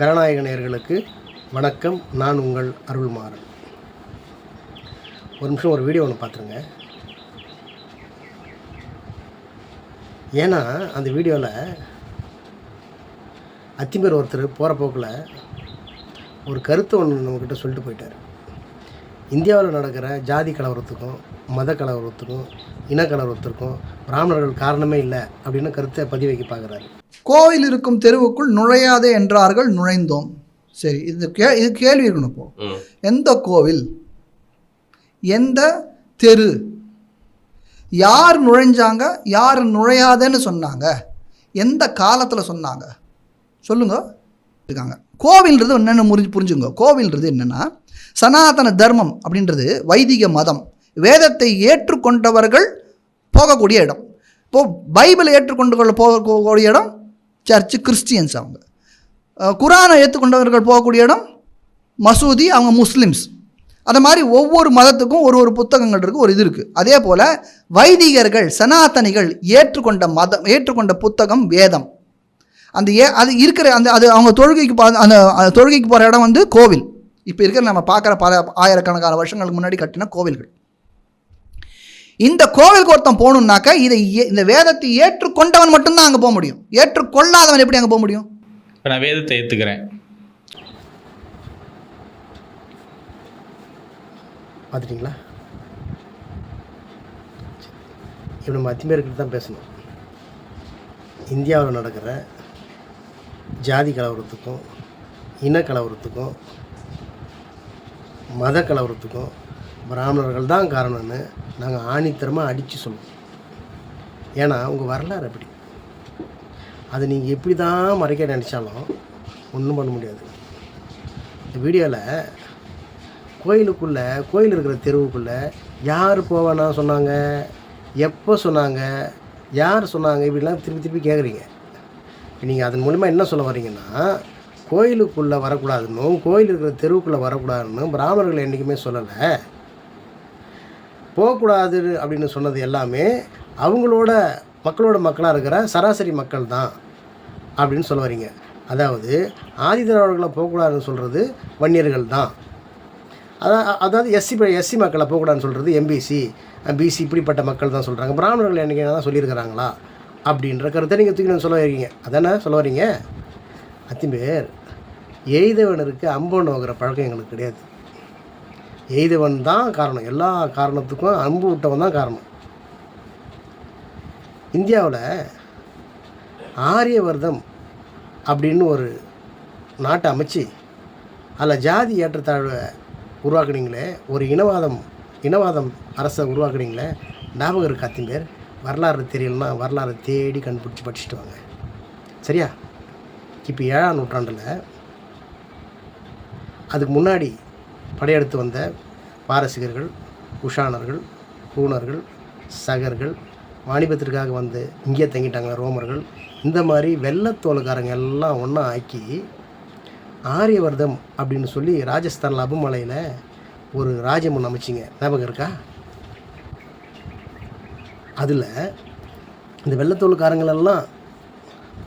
கருநாயக நேயர்களுக்கு வணக்கம். நான் உங்கள் அருள்மாறன். ஒரு நிமிஷம் ஒரு வீடியோ ஒன்று பார்த்துருங்க. ஏன்னா அந்த வீடியோவில் அத்திமேர் ஒருத்தர் போகிற போக்கில் ஒரு கருத்து ஒன்று நம்மக்கிட்ட சொல்லிட்டு போயிட்டார். இந்தியாவில் நடக்கிற ஜாதி கலவரத்துக்கும் மத கலவரத்துக்கும் இன கலவரத்திற்கும் பிராமணர்கள் காரணமே இல்லை அப்படின்னு கருத்தை பதிவைக்கி பார்க்குறாரு கோவில் இருக்கும் தெருவுக்குள் நுழையாதே என்றார்கள் நுழைந்தோம். சரி இது கே இது கேள்வி இருக்கணும் இப்போ. எந்த கோவில்? எந்த தெரு? யார் நுழைஞ்சாங்க? யார் நுழையாதேன்னு சொன்னாங்க. எந்த காலத்தில் சொன்னாங்க? சொல்லுங்க. இருக்காங்க. கோவில்ன்றது என்னென்ன முறிஞ்சு புரிஞ்சுங்க. கோவில்ன்றது என்னென்னா சனாதன தர்மம் அப்படின்றது வைதிக மதம். வேதத்தை ஏற்றுக்கொண்டவர்கள் போகக்கூடிய இடம். இப்போது பைபிளை ஏற்றுக்கொண்டு கொள்ள போகக்கூடிய இடம் சர்ச்சு கிறிஸ்டியன்ஸ் அவங்க. குரானை ஏற்றுக்கொண்டவர்கள் போகக்கூடிய இடம் மசூதி அவங்க முஸ்லீம்ஸ். அது மாதிரி ஒவ்வொரு மதத்துக்கும் ஒரு ஒரு புத்தகங்கள் இருக்குது ஒரு இது இருக்குது அதே போல் வைதிகர்கள் சனாதனிகள் ஏற்றுக்கொண்ட மதம் ஏற்றுக்கொண்ட புத்தகம் வேதம். அந்த ஏ அது இருக்கிற அந்த அது அவங்க தொழுகைக்கு பா அந்த தொழுகைக்கு போகிற இடம் வந்து கோவில். இப்போ இருக்கிற நம்ம பார்க்குற பல ஆயிரக்கணக்கான வருஷங்களுக்கு முன்னாடி கட்டின கோவில்கள். இந்த கோவிலுக்கு ஒருத்தன் போகணுன்னாக்கா இதை இந்த வேதத்தை ஏற்றுக்கொண்டவன் மட்டும்தான் அங்கே போக முடியும். ஏற்றுக்கொள்ளாதவன் எப்படி அங்கே போக முடியும்? இப்போ நான் வேதத்தை ஏற்றுக்கிறேன் பார்த்துட்டிங்களா? இப்போ நம்ம அத்திமேருக்கு தான் பேசணும். இந்தியாவில் நடக்கிற ஜாதி கலவரத்துக்கும் இன கலவரத்துக்கும் மத கலவரத்துக்கும் பிராமணர்கள் தான் காரணம்னு நாங்கள் ஆணித்தரமாக அடித்து சொல்லுவோம். ஏன்னா உங்கள் வரலாறு அப்படி. அதை நீங்கள் எப்படி தான் மறைக்க நினச்சாலும் ஒன்றும் பண்ண முடியாது. இந்த வீடியோவில் கோயிலுக்குள்ளே கோயில் இருக்கிற தெருவுக்குள்ளே யார் போவேனா சொன்னாங்க எப்போ சொன்னாங்க யார் சொன்னாங்க இப்படிலாம் திருப்பி திருப்பி கேட்குறீங்க நீங்கள் அதன் மூலிமா என்ன சொல்ல வரீங்கன்னா கோயிலுக்குள்ளே வரக்கூடாதுன்னும் கோயில் இருக்கிற தெருவுக்குள்ளே வரக்கூடாதுன்னும் பிராமணர்கள் என்றைக்குமே சொல்லலை. போகக்கூடாது அப்படின்னு சொன்னது எல்லாமே அவங்களோட மக்களோட மக்களாக இருக்கிற சராசரி மக்கள் தான் அப்படின்னு சொல்ல வரீங்க. அதாவது ஆதிதிராவிடர்களை போகக்கூடாதுன்னு சொல்கிறது வன்னியர்கள் தான். அதான் அதாவது எஸ்சி எஸ்சி மக்களை போகக்கூடாதுன்னு சொல்கிறது எம்பிசி பிசி இப்படிப்பட்ட மக்கள் தான் சொல்கிறாங்க பிராமணர்கள் என்னைக்கு தான் சொல்லியிருக்கிறாங்களா அப்படின்ற கருத்தை நீங்கள் தூக்கி சொல்ல வரீங்க. அதானே சொல்ல வரீங்க? அத்திம்பேர் எய்தவனருக்கு அம்பு நோக்கிற பழக்கம் எங்களுக்கு கிடையாது. எய்தவன் தான் காரணம். எல்லா காரணத்துக்கும் அன்பு விட்டவன் தான் காரணம். இந்தியாவில் ஆரியவர்தம் அப்படின்னு ஒரு நாட்டை அமைச்சு அதில் ஜாதி ஏற்றத்தாழ்வை உருவாக்குனீங்களே ஒரு இனவாதம் இனவாதம் அரசை உருவாக்குனீங்களே ஞாபகம் இருக்கு பேர் வரலாறு தெரியலனா வரலாறு தேடி கண்டுபிடிச்சி படிச்சுட்டு வாங்க. சரியா? இப்போ ஏழாம் நூற்றாண்டில் அதுக்கு முன்னாடி படையெடுத்து வந்த பாரசீகர்கள் குஷானர்கள் பூனர்கள் சகர்கள் வாணிபத்திற்காக வந்து இங்கே தங்கிட்டாங்க ரோமர்கள். இந்த மாதிரி வெள்ளத்தோலுக்காரங்க எல்லாம் ஒன்றா ஆக்கி ஆரியவர்தம் அப்படின்னு சொல்லி ராஜஸ்தானில் அபுமலையில் ஒரு ராஜ்யம் ஒன்று அமைச்சிங்க. ஞாபகம் இருக்கா? அதில் இந்த வெள்ளத்தோலுக்காரங்களெல்லாம்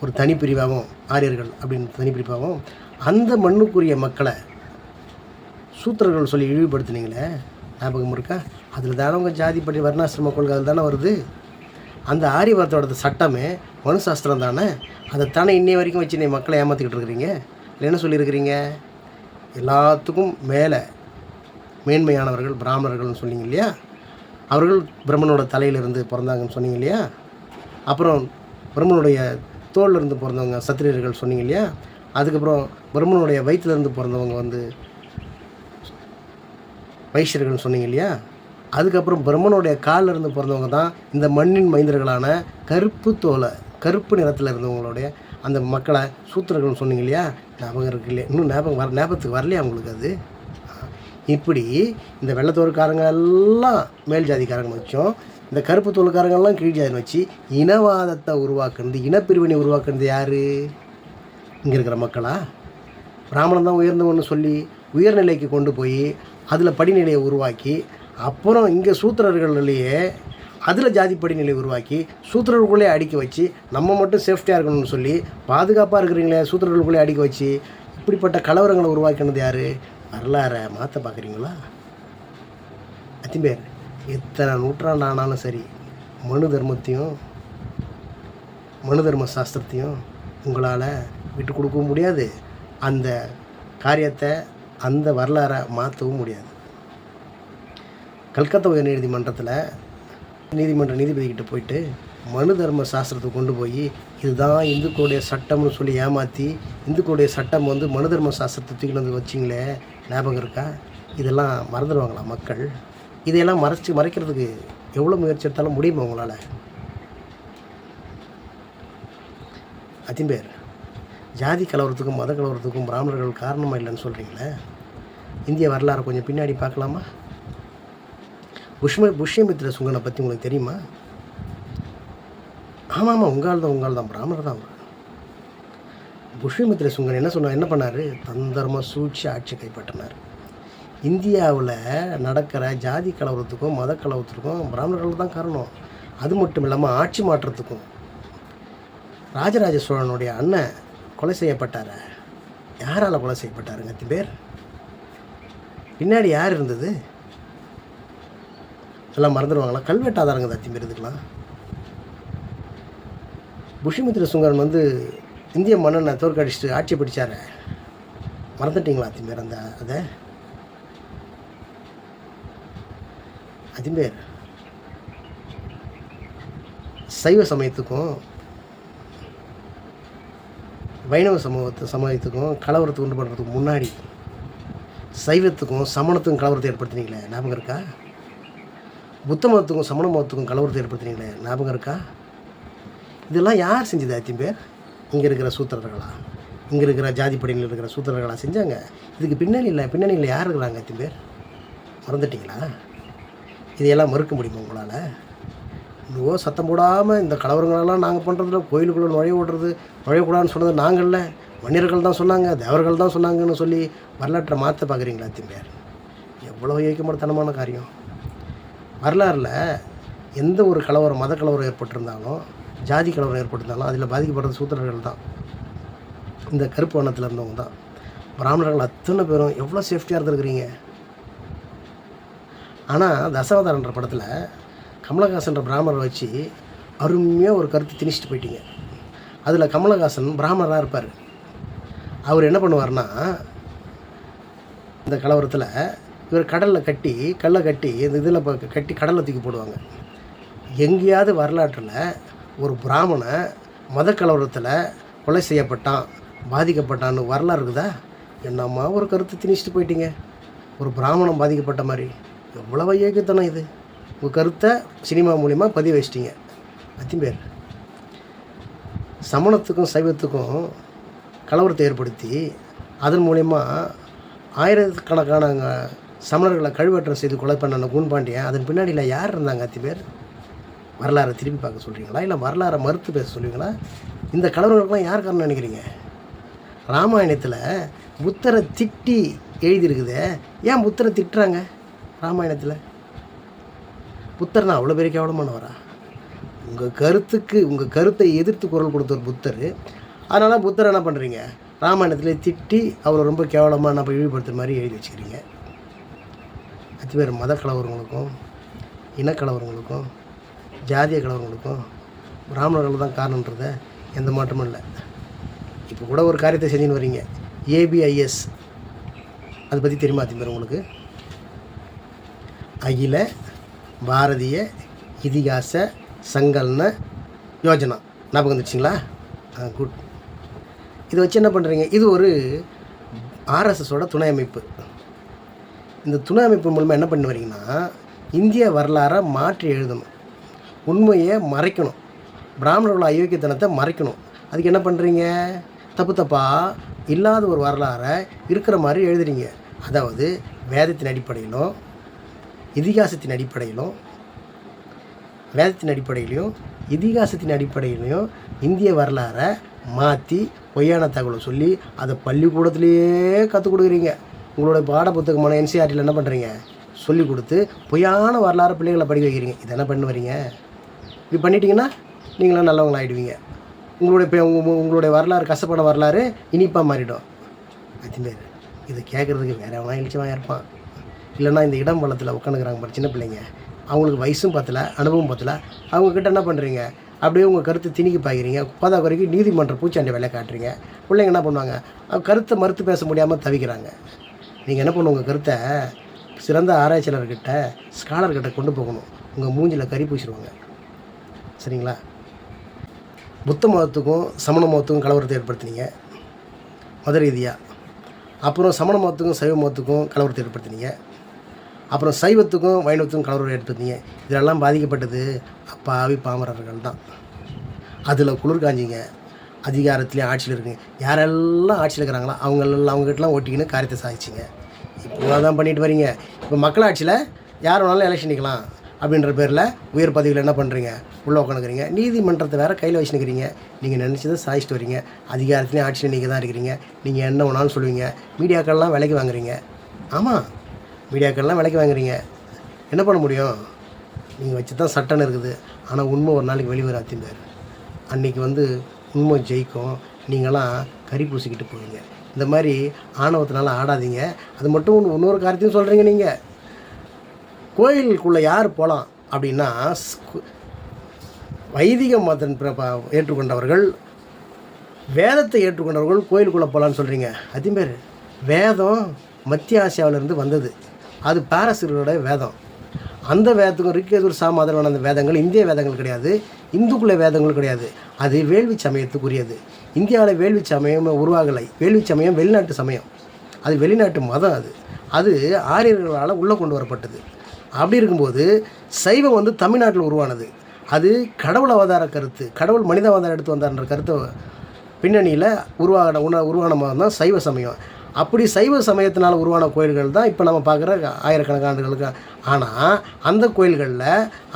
ஒரு தனிப்பிரிவாகவும் ஆரியர்கள் அப்படின்னு தனிப்பிரிவாகவும் அந்த மண்ணுக்குரிய மக்களை சூத்திரர்கள் சொல்லி இழிவுபடுத்தினீங்களே? ஞாபகம் இருக்கா? அதில் தானே உங்கள் ஜாதிப்படி வர்ணாசிரம கொள்கை அதில் தானே வருது? அந்த ஆரியவர்த்தோட சட்டமே மனுசாஸ்திரம் தானே? அதை தானே இன்னைய வரைக்கும் வச்சு நீ மக்களை ஏமாற்றிக்கிட்டு இருக்கிறீங்க? இல்லை என்ன சொல்லியிருக்கிறீங்க? எல்லாத்துக்கும் மேலே மேன்மையானவர்கள் பிராமணர்கள்னு சொன்னீங்க இல்லையா? அவர்கள் பிரம்மனோட தலையிலிருந்து பிறந்தாங்கன்னு சொன்னீங்க இல்லையா? அப்புறம் பிரம்மனுடைய தோல்ல இருந்து பிறந்தவங்க சத்திரியர்கள் சொன்னீங்க இல்லையா? அதுக்கப்புறம் பிரம்மனுடைய வயிற்றுலேருந்து பிறந்தவங்க வந்து வைஷ்யர்கள்னு சொன்னீங்க இல்லையா? அதுக்கப்புறம் பிரம்மனுடைய காலில் இருந்து பிறந்தவங்க தான் இந்த மண்ணின் மைந்தர்களான கருப்பு தோலை கருப்பு நிறத்தில் இருந்தவங்களுடைய அந்த மக்களை சூத்திரர்கள்னு சொன்னீங்க இல்லையா? ஞாபகம் இருக்கு இல்லையா? இன்னும் ஞாபகம் வர ஞாபகத்துக்கு வரலையா அவங்களுக்கு அது? இப்படி இந்த வெள்ளத்தோருக்காரங்க எல்லாம் மேல் ஜாதிக்காரங்க வச்சோம் இந்த கருப்பு தோலுக்காரங்கெல்லாம் கீழ் ஜாதி வச்சு இனவாதத்தை உருவாக்குறது இனப்பிரிவினை உருவாக்குறது யார்? இங்கே இருக்கிற மக்களா? பிராமணன் தான் உயர்ந்தவன்னு சொல்லி உயர்நிலைக்கு கொண்டு போய் அதில் படிநிலையை உருவாக்கி அப்புறம் இங்கே சூத்திரர்கள்லேயே அதில் ஜாதி படிநிலை உருவாக்கி சூத்திரர்களுக்குள்ளே அடிக்க வச்சு நம்ம மட்டும் சேஃப்டியாக இருக்கணும்னு சொல்லி பாதுகாப்பாக இருக்கிறீங்களே சூத்திரர்களுக்குள்ளே அடிக்க வச்சு இப்படிப்பட்ட கலவரங்களை உருவாக்கினது யார்? வரலாறை மாற்ற பார்க்குறீங்களா அத்திம்பேர் எத்தனை நூற்றாண்டு ஆனாலும் சரி மனு தர்மத்தையும் மனு தர்ம சாஸ்திரத்தையும் உங்களால் விட்டு கொடுக்கவும் முடியாது. அந்த காரியத்தை அந்த வரலாறை மாற்றவும் முடியாது. கல்கத்தா உயர் நீதிமன்றத்தில் நீதிமன்ற நீதிபதிக்கிட்ட போயிட்டு மனு தர்ம சாஸ்திரத்தை கொண்டு போய் இதுதான் இந்துக்களுடைய சட்டம்னு சொல்லி ஏமாற்றி இந்துக்களுடைய சட்டம் வந்து மனு தர்ம சாஸ்திரத்தை தூக்கிட்டு வந்து வச்சிங்களே ஞாபகம் இருக்கா? இதெல்லாம் மறந்துடுவாங்களா மக்கள்? இதையெல்லாம் மறைச்சி மறைக்கிறதுக்கு எவ்வளோ முயற்சி எடுத்தாலும் முடியுமா உங்களால்? அதிம்பேர் ஜாதி கலவரத்துக்கும் மத கலவரத்துக்கும் பிராமணர்கள் காரணமாக இல்லைன்னு சொல்கிறீங்களே இந்திய வரலாறை கொஞ்சம் பின்னாடி பார்க்கலாமா? புஷ்ம புஷ்யமித்ர சுங்கனை பற்றி உங்களுக்கு தெரியுமா? ஆமாம் ஆமாம் உங்கால் தான் உங்கால் தான் பிராமணர் தான் அவர். புஷ்யமித்ர சுங்கன் என்ன சொன்னார் என்ன பண்ணார்? தந்தரமாக சூழ்ச்சி ஆட்சி கைப்பற்றினார். இந்தியாவில் நடக்கிற ஜாதி கலவரத்துக்கும் மத கலவரத்துக்கும் பிராமணர்கள் தான் காரணம். அது மட்டும் இல்லாமல் ஆட்சி மாற்றத்துக்கும். ராஜராஜ சோழனுடைய அண்ணன் கொலை செய்யப்பட்டார? யாரால் கொலை செய்யப்பட்டாருங்க அத்தி பேர்? பின்னாடி யார் இருந்தது? எல்லாம் மறந்துடுவாங்களா? கல்வெட்டாதாரங்க அத்தி பேர் இதுக்கெல்லாம். புஷிமித்ர சுங்கரன் வந்து இந்திய மன்னனை தோற்கடிச்சிட்டு ஆட்சி பிடிச்சார. மறந்துட்டீங்களா அத்திம்பேர் அந்த அதை அதிம்பேர் சைவ சமயத்துக்கும் வைணவ சமூகத்து சமயத்துக்கும் கலவரத்தை உண்டு பண்ணுறதுக்கு முன்னாடி சைவத்துக்கும் சமணத்துக்கும் கலவரத்தை ஏற்படுத்தினீங்களே ஞாபகம் இருக்கா? புத்த மதத்துக்கும் சமண மதத்துக்கும் கலவரத்தை ஏற்படுத்தினீங்களே ஞாபகம் இருக்கா? இதெல்லாம் யார் செஞ்சது அத்தியம் பேர்? இங்கே இருக்கிற சூத்திரர்களா? இங்கே இருக்கிற ஜாதி படையில் இருக்கிற சூத்திரர்களா செஞ்சாங்க? இதுக்கு பின்னணி இல்லை பின்னணியில் யார் இருக்கிறாங்க அத்தியம் பேர்? மறந்துட்டீங்களா? இதையெல்லாம் மறுக்க முடியுமா உங்களால்? இன்னும் சத்தம் போடாமல் இந்த கலவரங்களெல்லாம் நாங்கள் பண்ணுறதுல கோயிலுக்குள்ளே நுழைய விடுறது நுழையக்கூடாதுன்னு சொன்னது நாங்கள்ல மன்னியர்கள் தான் சொன்னாங்க தேவர்கள் தான் சொன்னாங்கன்னு சொல்லி வரலாற்றை மாற்ற பார்க்குறீங்களா திம்பேர் எவ்வளோ ஏக்கமடத்தனமான காரியம். வரலாறில் எந்த ஒரு கலவரம் மத கலவரம் ஏற்பட்டிருந்தாலும் ஜாதி கலவரம் ஏற்பட்டிருந்தாலும் அதில் பாதிக்கப்படுறது சூத்திரர்கள் தான். இந்த கருப்பு வண்ணத்தில் இருந்தவங்க தான். பிராமணர்கள் அத்தனை பேரும் எவ்வளோ சேஃப்டியாக இருந்திருக்கிறீங்க. ஆனால் தசவதாரன்ற படத்தில் கமலஹாசன்ற பிராமரை வச்சு அருமையாக ஒரு கருத்து திணிச்சிட்டு போயிட்டீங்க. அதில் கமலஹாசன் பிராமணராக இருப்பார். அவர் என்ன பண்ணுவார்னா இந்த கலவரத்தில் இவர் கடலில் கட்டி கல்லை கட்டி இந்த இதில் கட்டி கடலில் தூக்கி போடுவாங்க. எங்கேயாவது வரலாற்றில் ஒரு பிராமண மத கலவரத்தில் கொலை செய்யப்பட்டான் பாதிக்கப்பட்டான்னு வரலாறு இருக்குதா? என்னம்மா ஒரு கருத்து திணிச்சிட்டு போயிட்டீங்க? ஒரு பிராமணம் பாதிக்கப்பட்ட மாதிரி. எவ்வளவு ஏகத்தனம் இது. உங்கள் கருத்தை சினிமா மூலிமா பதிவு வச்சிட்டீங்க பேர். சமணத்துக்கும் சைவத்துக்கும் கலவரத்தை ஏற்படுத்தி அதன் மூலயமா ஆயிரக்கணக்கான சமணர்களை கழுவேற்றம் செய்து கொலை பண்ண குண்பாண்டியன் அதன் பின்னாடியில் யார் இருந்தாங்க அத்தி பேர்? வரலாறை திருப்பி பார்க்க சொல்கிறீங்களா இல்லை வரலாறை மறுத்து பேச சொல்லுவீங்களா இந்த கலவரங்களுக்கெல்லாம் யார் காரணம் நினைக்கிறீங்க? ராமாயணத்தில் புத்தரை திட்டி எழுதியிருக்குதே. ஏன் புத்தரை திட்டுறாங்க ராமாயணத்தில்? புத்தர் நான் அவ்வளோ பெரிய கேவலமானவரா உங்கள் கருத்துக்கு உங்கள் கருத்தை எதிர்த்து குரல் கொடுத்தவர் புத்தர். அதனால் புத்தர் என்ன பண்ணுறீங்க ராமாயணத்தில் திட்டி அவரை ரொம்ப கேவலமாக நம்ம இழிவுபடுத்துகிற மாதிரி எழுதி வச்சுக்கிறீங்க. அத்து பேர் மத கலவரங்களுக்கும் இனக்கலவரங்களுக்கும் ஜாதிய கலவரங்களுக்கும் பிராமணர்கள் தான் காரணன்றத எந்த மாற்றமும் இல்லை. இப்போ கூட ஒரு காரியத்தை செஞ்சுன்னு வரீங்க. ஏபிஐஎஸ் அதை பற்றி தெரியுமா அத்திம்பேர் உங்களுக்கு? அகில பாரதிய இதிகாச சங்கல்ன யோஜனா. ஞாபகம் வந்துச்சுங்களா? ஆ குட் இதை வச்சு என்ன பண்ணுறீங்க இது ஒரு ஆர்எஸ்எஸோட துணை அமைப்பு. இந்த துணை அமைப்பு மூலமாக என்ன பண்ணி வரீங்கன்னா இந்திய வரலாறை மாற்றி எழுதணும். உண்மையை மறைக்கணும். பிராமணர்களோட அயோக்கியத்தனத்தை மறைக்கணும். அதுக்கு என்ன பண்ணுறீங்க தப்பு தப்பாக இல்லாத ஒரு வரலாறை இருக்கிற மாதிரி எழுதுறீங்க. அதாவது வேதத்தின் அடிப்படையிலும் இதிகாசத்தின் அடிப்படையிலும் வேதத்தின் அடிப்படையிலையும் இதிகாசத்தின் அடிப்படையிலையும் இந்திய வரலாறை மாற்றி பொய்யான தகவலை சொல்லி அதை பள்ளிக்கூடத்துலேயே கற்றுக் கொடுக்குறீங்க. உங்களோட பாட புத்தகமான என்சிஆர்டியில் என்ன பண்ணுறீங்க சொல்லி கொடுத்து பொய்யான வரலாறு பிள்ளைகளை படிக்க வைக்கிறீங்க. இதை என்ன பண்ண வரீங்க இப்படி பண்ணிட்டீங்கன்னா நீங்களாம் நல்லவங்களா ஆகிடுவீங்க உங்களுடைய உங்களுடைய வரலாறு கஷ்டப்பட வரலாறு இனிப்பாக மாறிடும். அதுமாரி இதை கேட்குறதுக்கு வேற எவனா எழுச்சமாக இருப்பான் இல்லைன்னா இந்த இடம் வளத்தில் உட்காந்துக்கிறாங்க பாரு சின்ன பிள்ளைங்க. அவங்களுக்கு வயசும் பத்தல அனுபவம் பத்தலை. அவங்கக்கிட்ட என்ன பண்ணுறீங்க அப்படியே உங்கள் கருத்து திணிக்கி பாய்க்கிறீங்க பதா குறைக்கு நீதிமன்ற பூச்சாண்டி வேலை காட்டுறீங்க. பிள்ளைங்க என்ன பண்ணுவாங்க? கருத்தை மறுத்து பேச முடியாமல் தவிக்கிறாங்க. நீங்கள் என்ன பண்ணுவோம் உங்கள் கருத்தை சிறந்த ஆராய்ச்சியாளர்கிட்ட ஸ்காலர்கிட்ட கொண்டு போகணும். உங்கள் மூஞ்சில் கறி பூசிடுவாங்க. சரிங்களா? புத்த மதத்துக்கும் சமண மதத்துக்கும் கலவரத்தை ஏற்படுத்தினீங்க. மத ரீதியாக அப்புறம் சமண மதத்துக்கும் சைவ மதத்துக்கும் கலவரத்தை ஏற்படுத்தினீங்க. அப்புறம் சைவத்துக்கும் வைணவத்துக்கும் கலவரம் ஏற்படுத்தினீங்க. இதெல்லாம் பாதிக்கப்பட்டது அப்பாவி பாமரர்கள் தான். அதில் குளிர் காஞ்சிங்க. அதிகாரத்துலேயும் ஆட்சியில் இருக்குங்க யாரெல்லாம் ஆட்சியில் இருக்கிறாங்களோ அவங்களெல்லாம் அவங்ககிட்டலாம் ஓட்டிக்கின்னு காரியத்தை சாதிச்சிங்க. இப்போ தான் பண்ணிட்டு வரீங்க. இப்போ மக்களாட்சியில் யார் வேணாலும் எலெக்ஷன் நிற்கலாம் அப்படின்ற பேரில் உயர் பதவியில் என்ன பண்ணுறீங்க உள்ளே உட்காந்துக்கிறீங்க நீதிமன்றத்தை வேறு கையில் வச்சுருக்கிறீங்க நீங்கள் நினச்சதை சாதிச்சிட்டு வரீங்க. அதிகாரத்துலேயும் ஆட்சியில் நீங்கள் தான் இருக்கிறீங்க. நீங்கள் என்ன வேணாலும் சொல்லுவீங்க. மீடியாக்கள்லாம் விலைக்கு வாங்குறீங்க. ஆமாம் மீடியாக்கள்லாம் விலைக்கு வாங்குறீங்க. என்ன பண்ண முடியும்? நீங்கள் வச்சு தான் சட்டம் இருக்குது. ஆனால் உண்மை ஒரு நாளைக்கு வெளிவர அத்திம்பார் அன்றைக்கி வந்து உண்மை ஜெயிக்கும். நீங்களாம் கறி பூசிக்கிட்டு போவீங்க. இந்த மாதிரி ஆணவத்தினால ஆடாதீங்க. அது மட்டும் இன்னொரு காரியத்தையும் சொல்கிறீங்க நீங்கள் கோயிலுக்குள்ளே யார் போகலாம் அப்படின்னா வைதிக மதன் ஏற்றுக்கொண்டவர்கள் வேதத்தை ஏற்றுக்கொண்டவர்கள் கோயிலுக்குள்ளே போகலான்னு சொல்கிறீங்க அதையும் பேர் வேதம் மத்திய ஆசியாவிலேருந்து வந்தது. அது பாரசீகரோட வேதம். அந்த வேதத்துக்கும் ரிக்கேதூர் சாமாதரமான அந்த வேதங்கள் இந்திய வேதங்கள் கிடையாது. இந்துக்குள்ள வேதங்கள் கிடையாது. அது வேள்வி சமயத்துக்குரியது. இந்தியாவில் வேள்வி சமயம் உருவாகலை. வேள்வி சமயம் வெளிநாட்டு சமயம். அது வெளிநாட்டு மதம் அது. அது ஆரியர்களால் உள்ளே கொண்டு வரப்பட்டது. அப்படி இருக்கும்போது சைவம் வந்து தமிழ்நாட்டில் உருவானது. அது கடவுள் அவதார கருத்து கடவுள் மனித அவதாரம் எடுத்து வந்தார்ன்ற கருத்தை பின்னணியில் உருவான உண உருவான மதம் தான் சைவ சமயம். அப்படி சைவ சமயத்தினால் உருவான கோயில்கள் தான் இப்போ நம்ம பார்க்குற ஆயிரக்கணக்கான ஆண்டுகளுக்கு. ஆனால் அந்த கோயில்களில்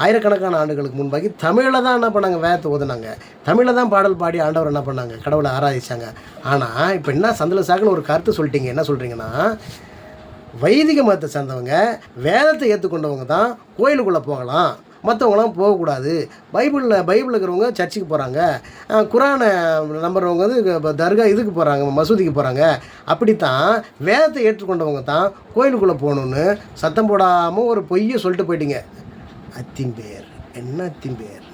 ஆயிரக்கணக்கான ஆண்டுகளுக்கு முன்பாகி தமிழில் தான் என்ன பண்ணாங்க? வேதத்தை ஓதுனாங்க. தமிழில் தான் பாடல் பாடி ஆண்டவர் என்ன பண்ணாங்க? கடவுளை ஆராதிச்சாங்க. ஆனால் இப்போ என்ன சந்தில சாக்குன்னு ஒரு கருத்து சொல்லிட்டீங்க. என்ன சொல்கிறீங்கன்னா வைதிக மதத்தை சேர்ந்தவங்க வேதத்தை ஏற்றுக்கொண்டவங்க தான் கோயிலுக்குள்ளே போகலாம். மற்றவங்களாம் போகக்கூடாது. பைபிளில் பைபிளில் இருக்கிறவங்க சர்ச்சுக்கு போகிறாங்க குரானை நம்புறவங்க வந்து இப்போ தர்கா இதுக்கு போகிறாங்க மசூதிக்கு போகிறாங்க அப்படித்தான் வேதத்தை ஏற்றுக்கொண்டவங்க தான் கோயிலுக்குள்ளே போகணுன்னு சத்தம் போடாமல் ஒரு பொய்யை சொல்லிட்டு போயிட்டீங்க. அத்திம்பேர் என்ன அத்திம்பேர்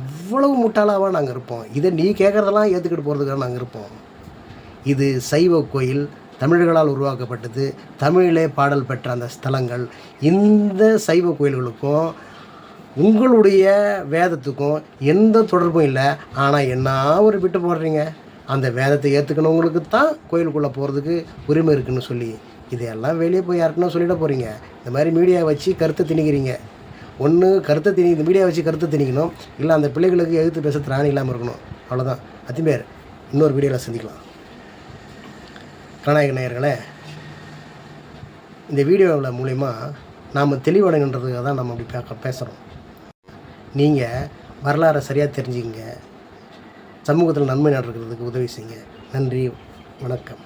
இவ்வளவு முட்டாளாவாக நாங்கள் இருப்போம். இதை நீ கேட்குறதெல்லாம் ஏற்றுக்கிட்டு போகிறதுக்காக நாங்கள் இருப்போம். இது சைவ கோயில் தமிழர்களால் உருவாக்கப்பட்டது தமிழிலே பாடல் பெற்ற அந்த ஸ்தலங்கள் இந்த சைவ கோயில்களுக்கும் உங்களுடைய வேதத்துக்கும் எந்த தொடர்பும் இல்லை. ஆனால் என்ன ஒரு விட்டு போடுறீங்க? அந்த வேதத்தை ஏற்றுக்கணவங்களுக்கு தான் கோயிலுக்குள்ளே போகிறதுக்கு உரிமை இருக்குன்னு சொல்லி. இதையெல்லாம் வெளியே போய் யாருக்குன்னா சொல்லிட போகிறீங்க இந்த மாதிரி மீடியா வச்சு கருத்தை திணிக்கிறீங்க. ஒன்று கருத்தை திணி இந்த மீடியா வச்சு கருத்தை திணிக்கணும். இல்லை அந்த பிள்ளைகளுக்கு எதிர்த்து பேச திராணி இல்லாமல் இருக்கணும். அவ்வளோதான் அத்திமேர் இன்னொரு வீடியோவில் சந்திக்கலாம். கணநாயக நேயர்களே இந்த வீடியோவில் மூலிமா நாம் தெளிவடைகின்றதுக்காக தான் நம்ம அப்படி பேச பேசுகிறோம் நீங்கள் வரலாறை சரியாக தெரிஞ்சுக்கிங்க. சமூகத்தில் நன்மை நடக்கிறதுக்கு உதவி செய்யுங்க. நன்றி வணக்கம்.